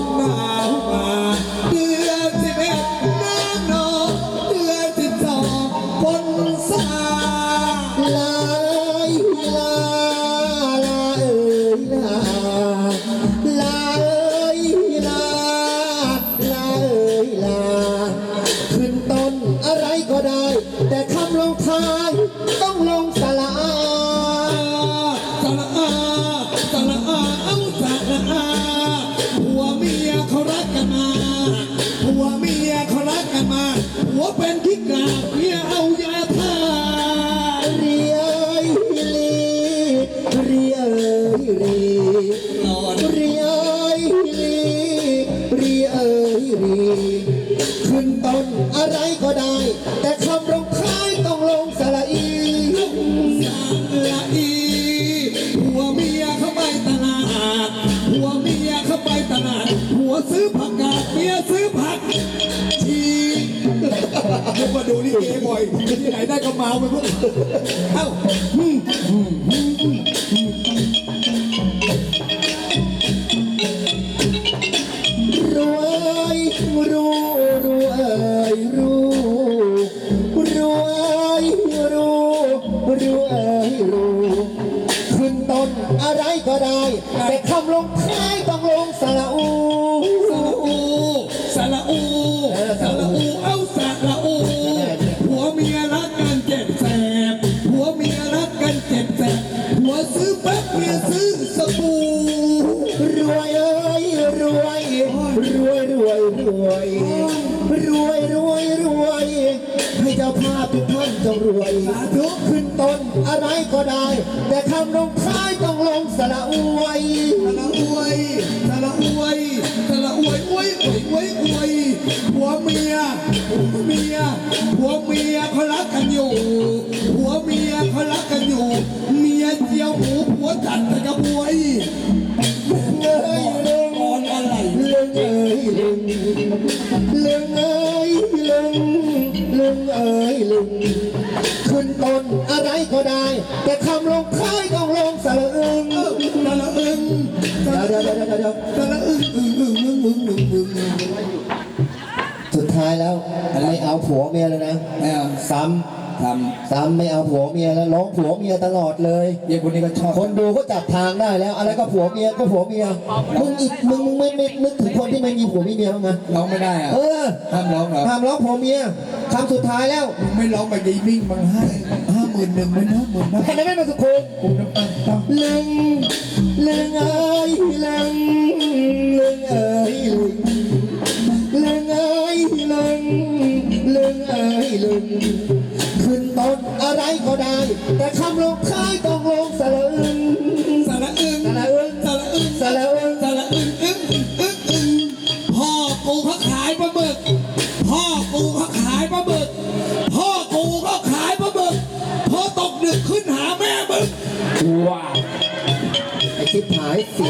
Oh. หัวเป็นขี้กาเมียเอายาทาเรียยลีเรียยลีนอนเรียยลีเรียยลีขึ้นต้นอะไรก็ได้ แต่คำลงท้ายต้องลงสระอีละอีหัวเมียเข้าไปตลาดหัวเมียเข้าไปตลาดหัวซื้อผั ลิเกบ่อยที่ไหนได้ก็เมาไปพวกเอ้าอะไรก็ได้ แต่คำลงท้าย รวยรวยรวยรวยรวยรวยให้เจ้าภาพทุกท่านจงรวยทุกขึ้นต้นอะไรก็ได้ แต่คำลงท้ายต้องลงสระอวยสระอวยสระอวยสระอวยอวยอวยอวยอวยผัวเมียผัวเมียผัวเมียเขารักกันอยู่ผัวเลึงลงเอ้ยลึงลึงเอ้ยลึงขึ้นต้นอะไรก็ได้ แต่คำลงค้ายต้องลงสระอึงสระอึงเะลึงวะลึงยะเดี๋ะวเดี๋ยวสระอึงอึงอึงอึงอึงอึงอึงสุดท้ายแล้วไม่เอาผัวเมียเลยนะไม่เอาซ้ำ ทำซ้ำไม่เอาผัวเมียแล้วร้องผัวเมียตลอดเลยำเด็กคนนี้ก็ชอบคนดูก็จับทางได้แล้ว อะไรก็ผัวเมียก็ผัวเมียมึงอีกมึงมึงไม่ไม่นึกถึงคนที่ไม่มีผัวมีเมียบ้างนะร้องไม่ได้อะเออห้ามร้องเหรอห้ามร้องผัวเมียคำสุดท้ายแล้วมึงไม่ร้องแบบยายมิ่งมันให้ห้าหมื่นหนึ่งไหมนะหมื่นนะแค่นั้นไม่มาสุโคงกูน้ำตาตาลึงลึงเอ้ยลึง ก็ได้ แต่คำลงท้ายต้องลงสลึงสระอึงสระอึงสระอึงสระอึงสระอึงอึ้อึ้อึ้งอึ้งพ่อกูเขาขายปลาหมึก พ่อกูเขาขายปลาหมึก พ่อกูเขาขายปลาหมึก พอตกดึกขึ้นหาแม่มึงว้าไอ้ชิบหายเสีย